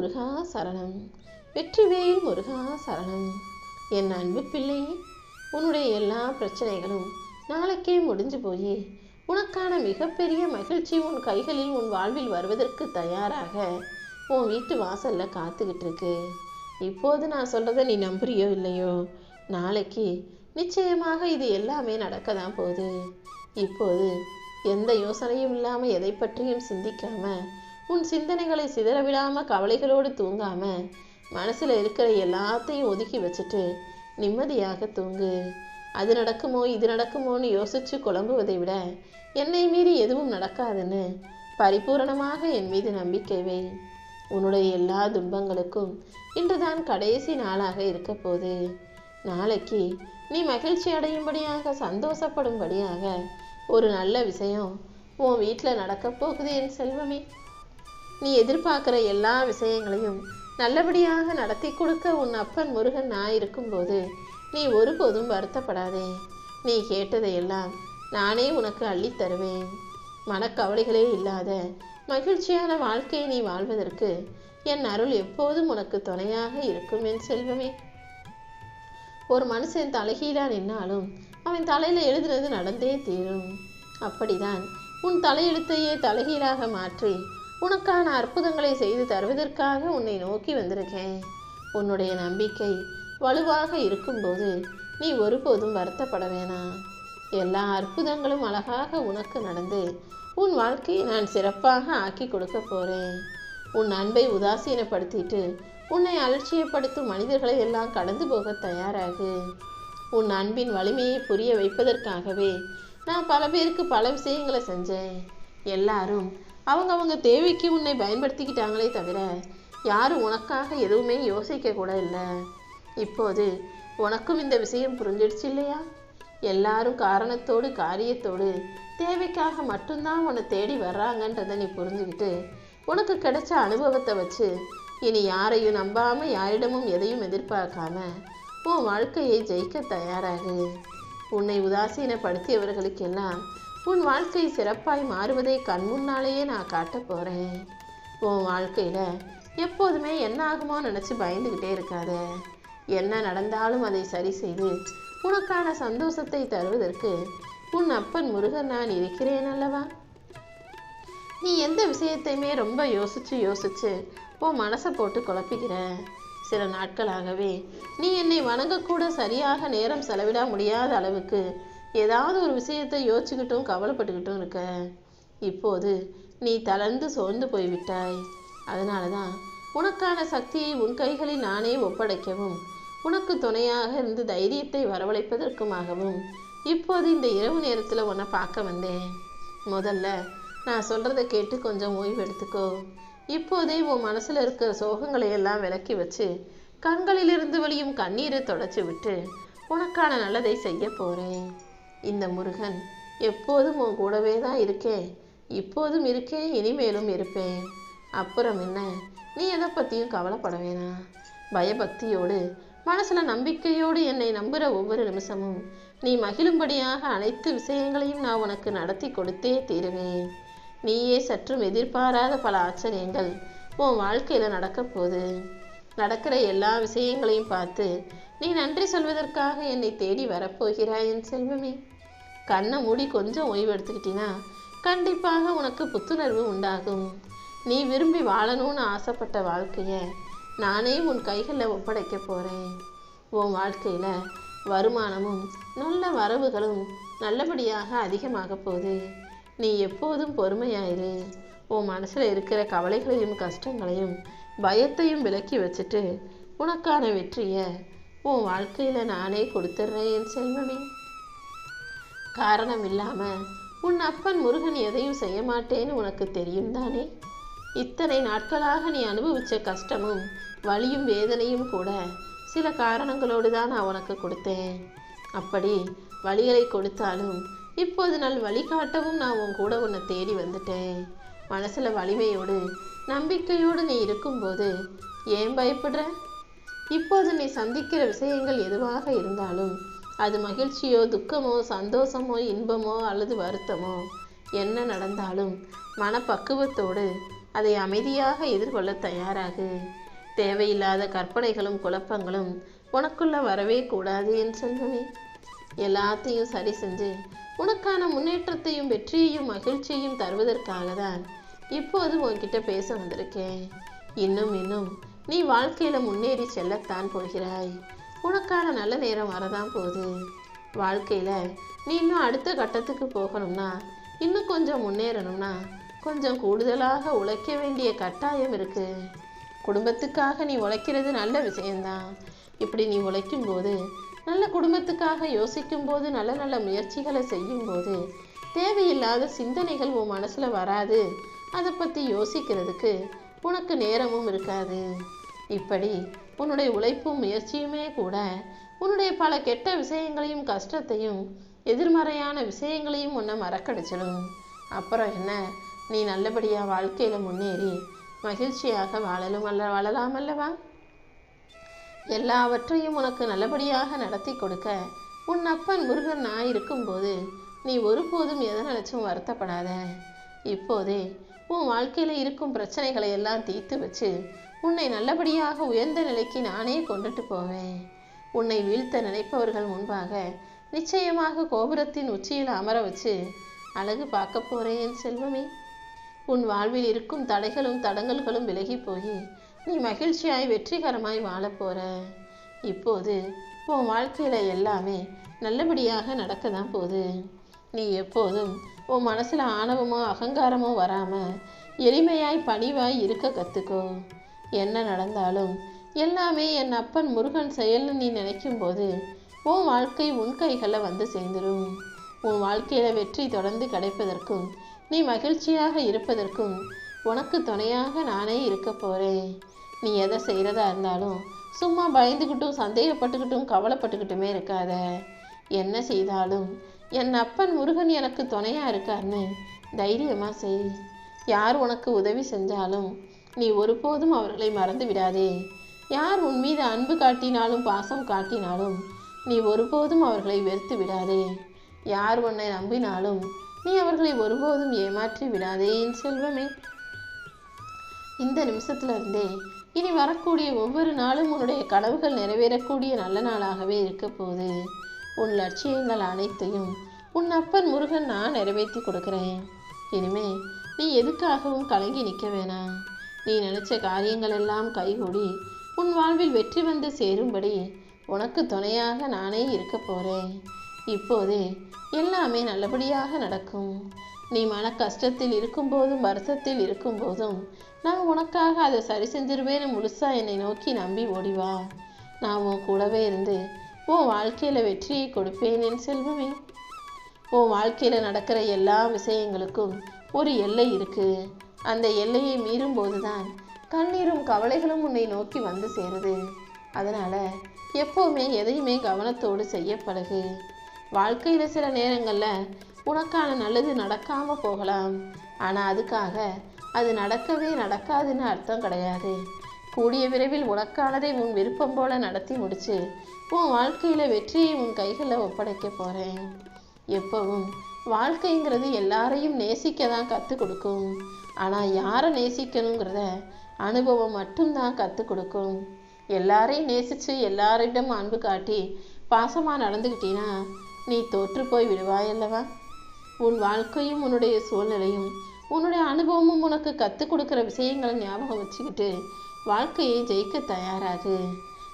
முருகா சரணம். வெற்றிவேல் முருகா சரணம். என் அன்பு பிள்ளை உன்னுடைய எல்லா பிரச்சனைகளும் நாளைக்கே முடிஞ்சு போய். உனக்கான மிகப்பெரிய மகிழ்ச்சி உன் கைகளில் உன் வாழ்வில் வருவதற்கு தயாராக. உன் வீட்டு வாசல்ல காத்துக்கிட்டு இருக்கு இப்போது நான் சொல்றதை நீ நம்புறியோ இல்லையோ? நாளைக்கு நிச்சயமாக இது எல்லாமே நடக்க தான் போகுது. இப்போது எந்த யோசனையும் இல்லாமல் எதை பற்றியும் சிந்திக்காமல் உன் சிந்தனைகளை சிதறவிடாம கவலைகளோடு தூங்காம மனசுல இருக்கிற எல்லாத்தையும் ஒதுக்கி வச்சுட்டு நிம்மதியாக தூங்கு. அது நடக்குமோ இது நடக்குமோன்னு யோசிச்சு குழம்புவதை விட என்னை மீறி எதுவும் நடக்காதுன்னு பரிபூரணமாக என் மீது நம்பிக்கை வை. உன்னுடைய எல்லா துன்பங்களுக்கும் இன்றுதான் கடைசி நாளாக இருக்க போது நாளைக்கு நீ மகிழ்ச்சி அடையும்படியாக சந்தோஷப்படும்படியாக ஒரு நல்ல விஷயம் உன் வீட்டில் நடக்கப் போகுது என் செல்வமே. நீ எதிர்பார்க்குற எல்லா விஷயங்களையும் நல்லபடியாக நடத்தி கொடுக்க உன் அப்பன் முருகன் நான் இருக்கும்போது நீ ஒருபோதும் வருத்தப்படாதே. நீ கேட்டதையெல்லாம் நானே உனக்கு அள்ளித் தருவேன். மனக்கவலைகளே இல்லாத மகிழ்ச்சியான வாழ்க்கையை நீ வாழ்வதற்கு என் அருள் எப்போதும் உனக்கு துணையாக இருக்கும் என் செல்வமே. ஒரு மனுஷன் தலைகீழா நின்னாலும் அவன் தலையில எழுதுனது நடந்தே தீரும். அப்படிதான் உன் தலையெழுத்தையே தலைகீழாக மாற்றி உனக்கான அற்புதங்களை செய்து தருவதற்காக உன்னை நோக்கி வந்திருக்கேன். உன்னுடைய நம்பிக்கை வலுவாக இருக்கும்போது நீ ஒருபோதும் வருத்தப்பட வேணாம். எல்லா அற்புதங்களும் அழகாக உனக்கு நடந்து உன் வாழ்க்கையை நான் சிறப்பாக ஆக்கி கொடுக்க போகிறேன் உன் அன்பை உதாசீனப்படுத்திட்டு உன்னை அலட்சியப்படுத்தும் மனிதர்களை எல்லாம் கடந்து போக தயாராகு. உன் அன்பின் வலிமையை புரிய வைப்பதற்காகவே நான் பல பேருக்கு பல விஷயங்களை செஞ்சேன். எல்லாரும் அவங்க அவங்க தேவைக்கு உன்னை பயன்படுத்திக்கிட்டாங்களே தவிர யாரும் உனக்காக எதுவுமே யோசிக்க கூட இல்லை. இப்போது உனக்கும் இந்த விஷயம் புரிஞ்சிடுச்சு இல்லையா? எல்லாரும் காரணத்தோடு காரியத்தோடு தேவைக்காக மட்டும்தான் உன்னை தேடி வர்றாங்கன்றதை நீ புரிஞ்சுக்கிட்டு உனக்கு கிடைச்ச அனுபவத்தை வச்சு இனி யாரையும் நம்பாமல் யாரிடமும் எதையும் எதிர்பார்க்காம உன் வாழ்க்கையை ஜெயிக்க தயாராகு. உன்னை உதாசீனப்படுத்தியவர்களுக்கெல்லாம் உன் வாழ்க்கை சிறப்பாய் மாறுவதை கண் முன்னாலேயே நான் காட்டப் போகிறேன் உன் வாழ்க்கையில் எப்போதுமே என்ன ஆகுமோ நினச்சி பயந்துகிட்டே இருக்காத. என்ன நடந்தாலும் அதை சரி செய்து உனக்கான சந்தோஷத்தை தருவதற்கு உன் அப்பன் முருகன் நான் இருக்கிறேன் அல்லவா? நீ எந்த விஷயத்தையுமே ரொம்ப யோசிச்சு யோசிச்சு உன் மனசை போட்டு குழப்பிக்கிற. சில நாட்களாகவே நீ என்னை வணங்கக்கூட சரியாக நேரம் செலவிட முடியாத அளவுக்கு ஏதாவது ஒரு விஷயத்தை யோசிச்சுக்கிட்டும் கவலைப்பட்டுக்கிட்டும் இருக்க. இப்போது நீ தளர்ந்து சோர்ந்து போய்விட்டாய். அதனால தான் உனக்கான சக்தியை உன் கைகளில் நானே ஒப்படைக்கவும் உனக்கு துணையாக இருந்து தைரியத்தை வரவழைப்பதற்குமாகவும் இப்போது இந்த இரவு நேரத்தில் உன்னை பார்க்க வந்தேன். முதல்ல நான் சொல்கிறத கேட்டு கொஞ்சம் ஓய்வு எடுத்துக்கோ. இப்போதே உன் மனசில் இருக்கிற சோகங்களை எல்லாம் விலக்கி வச்சு கண்களிலிருந்து வழியும் கண்ணீரை தொடச்சி விட்டு உனக்கான நல்லதை செய்ய போகிறேன் இந்த முருகன் எப்போதும் உன் கூடவே தான் இருக்கேன். இப்போதும் இருக்கேன் இனிமேலும் இருப்பேன். அப்புறம் என்ன? நீ எதை பற்றியும் கவலைப்பட வேணாம். பயபக்தியோடு மனசில் நம்பிக்கையோடு என்னை நம்புகிற ஒவ்வொரு நிமிஷமும் நீ மகிழும்படியாக அனைத்து விஷயங்களையும் நான் உனக்கு நடத்தி கொடுத்தே தீருவேன். நீயே சற்றும் எதிர்பாராத பல ஆச்சரியங்கள் உன் வாழ்க்கையில் நடக்க போகுது. நடக்கிற எல்லா விஷயங்களையும் பார்த்து நீ நன்றி சொல்வதற்காக என்னை தேடி வரப்போகிறாய் என் செல்வமே. கண்ணை மூடி கொஞ்சம் ஓய்வு எடுத்துக்கிட்டினா கண்டிப்பாக உனக்கு புத்துணர்வு உண்டாகும். நீ விரும்பி வாழணும்னு ஆசைப்பட்ட வாழ்க்கையை நானே உன் கைகளில் ஒப்படைக்க போகிறேன் உன் வாழ்க்கையில் வருமானமும் நல்ல வரவுகளும் நல்லபடியாக அதிகமாக போகுது. நீ எப்போதும் பொறுமையாயிரு உன் மனசில் இருக்கிற கவலைகளையும் கஷ்டங்களையும் பயத்தையும் விலக்கி வச்சுட்டு உனக்கான வெற்றியை உன் வாழ்க்கையில நானே கொடுத்துட்றேன் என் செல்வமே. காரணம் இல்லாம உன் அப்பன் முருகன் எதையும் செய்ய மாட்டேன்னு உனக்கு தெரியும் தானே? இத்தனை நாட்களாக நீ அனுபவிச்ச கஷ்டமும் வலியும் வேதனையும் கூட சில காரணங்களோடு தான் நான் உனக்கு கொடுத்தேன். அப்படி வழிகளை கொடுத்தாலும் இப்போது நல் வழிகாட்டவும் நான் உன் கூட உன்னை தேடி வந்துட்டேன். மனசில் வலிமையோடு நம்பிக்கையோடு நீ இருக்கும்போது ஏன் பயப்படுற? இப்போது நீ சந்திக்கிற விஷயங்கள் எதுவாக இருந்தாலும் அது மகிழ்ச்சியோ துக்கமோ சந்தோஷமோ இன்பமோ அல்லது வருத்தமோ? என்ன நடந்தாலும் மனப்பக்குவத்தோடு அதை அமைதியாக எதிர்கொள்ள தயாராகு. தேவையில்லாத கற்பனைகளும் குழப்பங்களும் உனக்குள்ள வரவே கூடாது என் செல்வமே. எல்லாத்தையும் சரி செஞ்சு உனக்கான முன்னேற்றத்தையும் வெற்றியையும் மகிழ்ச்சியையும் தருவதற்காக தான் இப்போது உன்கிட்ட பேச வந்திருக்கேன். இன்னும் இன்னும் நீ வாழ்க்கையில முன்னேறி செல்லத்தான் போகிறாய். உனக்கான நல்ல நேரம் வரதான் போகுது. வாழ்க்கையில நீ இன்னும் அடுத்த கட்டத்துக்கு போகணும்னா இன்னும் கொஞ்சம் முன்னேறணும்னா கொஞ்சம் கூடுதலாக உழைக்க வேண்டிய கட்டாயம் இருக்கு. குடும்பத்துக்காக நீ உழைக்கிறது நல்ல விஷயம்தான். இப்படி நீ உழைக்கும் போது நல்ல குடும்பத்துக்காக யோசிக்கும் போது நல்ல நல்ல முயற்சிகளை செய்யும் போது தேவையில்லாத சிந்தனைகள் உன் மனசுல வராது. அதை பத்தி யோசிக்கிறதுக்கு உனக்கு நேரமும் இருக்காது. இப்படி உன்னுடைய உழைப்பும் முயற்சியுமே கூட உன்னுடைய பல கெட்ட விஷயங்களையும் கஷ்டத்தையும் எதிர்மறையான விஷயங்களையும் உன்னை மறக்கடிச்சிடும். அப்புறம் என்ன? நீ நல்லபடியா வாழ்க்கையில முன்னேறி மகிழ்ச்சியாக வாழலும் அல்ல வாழலாம் அல்லவா? எல்லாவற்றையும் உனக்கு நல்லபடியாக நடத்தி கொடுக்க உன் அப்பன் முருகன் நான் இருக்கும்போது நீ ஒருபோதும் எதை நினைச்சும் வருத்தப்படாத. இப்போதே உன் வாழ்க்கையில இருக்கும் பிரச்சனைகளை எல்லாம் தீர்த்து வச்சு உன்னை நல்லபடியாக உயர்ந்த நிலைக்கு நானே கொண்டுட்டு போவேன். உன்னை வீழ்த்த நினைப்பவர்கள் முன்பாக நிச்சயமாக கோபுரத்தின் உச்சியில் அமர வச்சு அழகு பார்க்க போறேன் என் செல்வமே. உன் வாழ்வில் இருக்கும் தடைகளும் தடங்கல்களும் விலகி போய் நீ மகிழ்ச்சியாய் வெற்றிகரமாய் வாழப் போற. இப்போது உன் வாழ்க்கையில் எல்லாமே நல்லபடியாக நடக்க தான் போகுது. நீ எப்போதும் உன் மனசில் ஆணவமோ அகங்காரமோ வராமல் எளிமையாய் பணிவாய் இருக்க கற்றுக்கோ என்ன நடந்தாலும் எல்லாமே என் அப்பன் முருகன் செயல்னு நீ நினைக்கும் போது உன் வாழ்க்கை உன் கைகளில் வந்து சேர்ந்துடும் உன் வாழ்க்கையில் வெற்றி தொடர்ந்து கிடைப்பதற்கும் நீ மகிழ்ச்சியாக இருப்பதற்கும் உனக்கு துணையாக நானே இருக்க போகிறேன் நீ எதை செய்கிறதா இருந்தாலும் சும்மா பயந்துக்கிட்டும் சந்தேகப்பட்டுக்கிட்டும் கவலைப்பட்டுக்கிட்டுமே இருக்காத. என்ன செய்தாலும் என் அப்பன் முருகன் எனக்கு துணையாக இருக்காருன்னு தைரியமாக செய். யார் உனக்கு உதவி செஞ்சாலும் நீ ஒருபோதும் அவர்களை மறந்து விடாதே. யார் உன் மீது அன்பு காட்டினாலும் பாசம் காட்டினாலும் நீ ஒருபோதும் அவர்களை வெறுத்து விடாதே. யார் உன்னை நம்பினாலும் நீ அவர்களை ஒருபோதும் ஏமாற்றி விடாதே என் செல்வமே. இந்த நிமிஷத்துல இருந்தே இனி வரக்கூடிய ஒவ்வொரு நாளும் உன்னுடைய கனவுகள் நிறைவேறக்கூடிய நல்ல நாளாகவே இருக்க போகுது. உன் லட்சியங்கள் அனைத்தையும் உன் அப்பன் முருகன் நான் நிறைவேற்றி கொடுக்குறேன். இனிமே நீ எதுக்காகவும் கலங்கி நிற்க வேணாம். நீ நினைச்ச காரியங்கள் எல்லாம் கைகூடி உன் வாழ்வில் வெற்றி வந்து சேரும்படி உனக்கு துணையாக நானே இருக்க போறேன். இப்போதே எல்லாமே நல்லபடியாக நடக்கும். நீ மன கஷ்டத்தில் இருக்கும்போதும் வருத்தத்தில் இருக்கும்போதும் நான் உனக்காக அதை சரி செஞ்சிருவேன்னு முழுசா என்னை நோக்கி நம்பி ஓடி வா. நான் உன் கூடவே இருந்து உன் வாழ்க்கையில வெற்றியை கொடுப்பேன் என் செல்வமே. உன் வாழ்க்கையில நடக்கிற எல்லா விஷயங்களுக்கும் ஒரு எல்லை இருக்கு. அந்த எல்லையை மீறும் போதுதான் கண்ணீரும் கவலைகளும் உன்னை நோக்கி வந்து சேருது. அதனால எப்போவுமே எதையுமே கவனத்தோடு செய்ய பழகு வாழ்க்கையில் சில நேரங்களில் உனக்கான நல்லது நடக்காமல் போகலாம். ஆனால் அதுக்காக அது நடக்கவே நடக்காதுன்னு அர்த்தம் கிடையாது. கூடிய விரைவில் உனக்கானதை உன் விருப்பம் போல நடத்தி முடிச்சு உன் வாழ்க்கையில் வெற்றியை உன் கைகளில் ஒப்படைக்க போகிறேன் எப்பவும் வாழ்க்கைங்கிறது எல்லாரையும் நேசிக்க தான் கற்றுக் கொடுக்கும் ஆனால் யாரை நேசிக்கணுங்கிறத அனுபவம் மட்டும்தான் கற்றுக் கொடுக்கும் எல்லாரையும் நேசித்து எல்லாரிடம் அன்பு காட்டி பாசமாக நடந்துக்கிட்டீன்னா நீ தோற்று போய் விடுவாயல்லவா உன் வாழ்க்கையும் உன்னுடைய சூழ்நிலையும் உன்னுடைய அனுபவமும் உனக்கு கற்றுக் கொடுக்குற விஷயங்களை ஞாபகம் வச்சுக்கிட்டு வாழ்க்கையை ஜெயிக்க தயாராகு.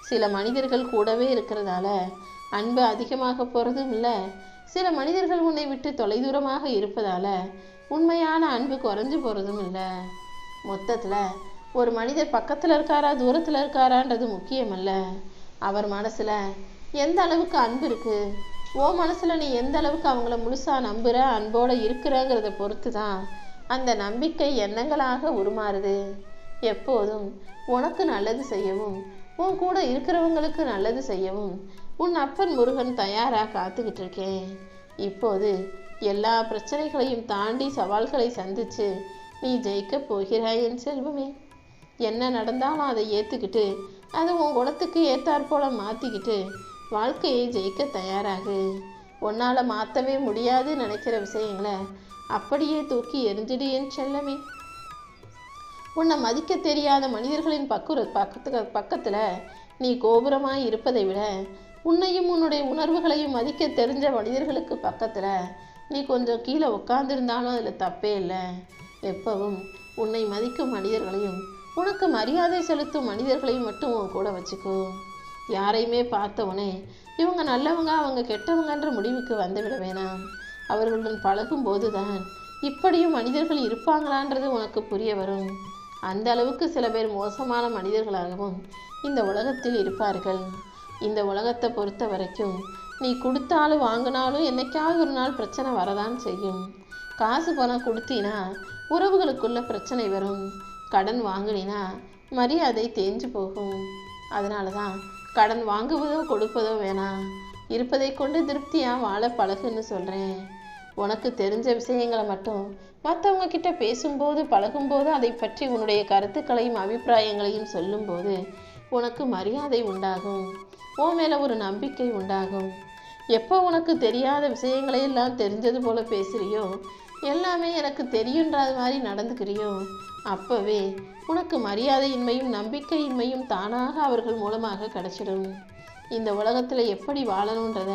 சில மனிதர்கள் கூடவே இருக்கிறதால அன்பு அதிகமாக போகிறதும் இல்லை சில மனிதர்கள் உன்னை விட்டு தொலைதூரமாக இருப்பதால உண்மையான அன்பு குறைஞ்சு போகிறதும் இல்லை. மொத்தத்தில் ஒரு மனிதர் பக்கத்தில் இருக்காரா தூரத்தில் இருக்காரான்றது முக்கியமல்ல. அவர் மனசில் எந்த அளவுக்கு அன்பு இருக்குது ஓ மனசில் நீ எந்த அளவுக்கு அவங்கள முழுசாக நம்புகிற அன்போடு இருக்கிறங்கிறத பொறுத்து தான் அந்த நம்பிக்கை எண்ணங்களாக உருமாறுது. எப்போதும் உனக்கு நல்லது செய்யவும் உன் கூட இருக்கிறவங்களுக்கு நல்லது செய்யவும் உன் அப்பன் முருகன் தயாராக காத்துக்கிட்டு இருக்கேன் இப்போது எல்லா பிரச்சனைகளையும் தாண்டி சவால்களை சந்திச்சு நீ ஜெயிக்க போகிறாய் என் செல்வமே. என்ன நடந்தாலும் அதை ஏற்றுக்கிட்டு அதை உன் குணத்துக்கு ஏற்றாற்போல மாற்றிக்கிட்டு வாழ்க்கையை ஜெயிக்க தயாராகு. உன்னால் மாற்றவே முடியாதுன்னு நினைக்கிற விஷயங்களை அப்படியே தூக்கி எரிஞ்சிடு என் செல்லமே. உன்னை மதிக்க தெரியாத மனிதர்களின் பக்குற பக்கத்து பக்கத்தில் நீ கோபுரமாக இருப்பதை விட உன்னையும் உன்னுடைய உணர்வுகளையும் மதிக்க தெரிஞ்ச மனிதர்களுக்கு பக்கத்தில் நீ கொஞ்சம் கீழே உட்காந்துருந்தாலும் அதில் தப்பே இல்லை. எப்பவும் உன்னை மதிக்கும் மனிதர்களையும் உனக்கு மரியாதை செலுத்தும் மனிதர்களையும் மட்டும் உன் கூட வச்சுக்கோ. யாரையுமே பார்த்தவொடனே இவங்க நல்லவங்க அவங்க கெட்டவங்கன்ற முடிவுக்கு வந்துவிட வேணாம். அவர்களுடன் பழகும் போதுதான் இப்படியும் மனிதர்கள் இருப்பாங்களான்றது உனக்கு புரிய வரும். அந்த அளவுக்கு சில பேர் மோசமான மனிதர்களாகவும் இந்த உலகத்தில் இருப்பார்கள். இந்த உலகத்தை பொறுத்த வரைக்கும் நீ கொடுத்தாலும் வாங்கினாலும் என்னைக்காவது ஒரு நாள் பிரச்சனை வரதான் செய்யும். காசு பணம் கொடுத்தீனா உறவுகளுக்குள்ள பிரச்சனை வரும். கடன் வாங்கினா மரியாதை தேஞ்சு போகும். அதனால தான் கடன் வாங்குவதோ கொடுப்பதோ வேணாம். இருப்பதை கொண்டு திருப்தியாக வாழ பழகுன்னு சொல்கிறேன் உனக்கு தெரிஞ்ச விஷயங்களை மட்டும் மற்றவங்க கிட்ட பேசும்போது பழகும்போது அதை பற்றி உன்னுடைய கருத்துக்களையும் அபிப்பிராயங்களையும் சொல்லும்போது உனக்கு மரியாதை உண்டாகும். உன் மேலே ஒரு நம்பிக்கை உண்டாகும். எப்போ உனக்கு தெரியாத விஷயங்களை எல்லாம் தெரிஞ்சது போல பேசுகிறியோ எல்லாமே எனக்கு தெரியுன்றாத மாதிரி நடந்துக்கிறியோ அப்போவே உனக்கு மரியாதையின்மையும் நம்பிக்கையின்மையும் தானாக அவர்கள் மூலமாக கிடச்சிடும். இந்த உலகத்தில் எப்படி வாழணுன்றத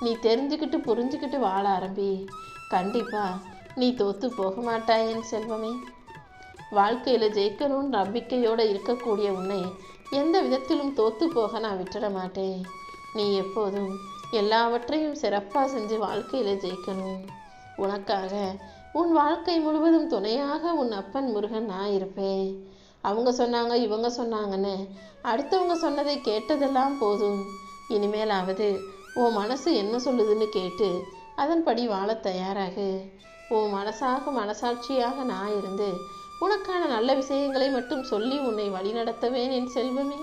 நீ தெரிஞ்சுக்கிட்டு புரிஞ்சுக்கிட்டு வாழ ஆரம்பி. கண்டிப்பாக நீ தோத்து போக மாட்டாயேன் செல்வமே. வாழ்க்கையில் ஜெயிக்கணும்னு நம்பிக்கையோடு இருக்கக்கூடிய உன்னை எந்த விதத்திலும் தோத்து போக நான் விட்டுட மாட்டேன். நீ எப்போதும் எல்லாவற்றையும் சிறப்பாக செஞ்சு வாழ்க்கையில் ஜெயிக்கணும். உனக்காக உன் வாழ்க்கை முழுவதும் துணையாக உன் அப்பன் முருகன் நான் இருப்பேன். அவங்க சொன்னாங்க இவங்க சொன்னாங்கன்னு அடுத்தவங்க சொன்னதை கேட்டதெல்லாம் போதும். இனிமேலாவது உன் மனசு என்ன சொல்லுதுன்னு கேட்டு அதன்படி வாழ தயாராகு. உன் மனசாக மனசாட்சியாக நான் இருந்து உனக்கான நல்ல விஷயங்களை மட்டும் சொல்லி உன்னை வழிநடத்துவேன் என் செல்வமே.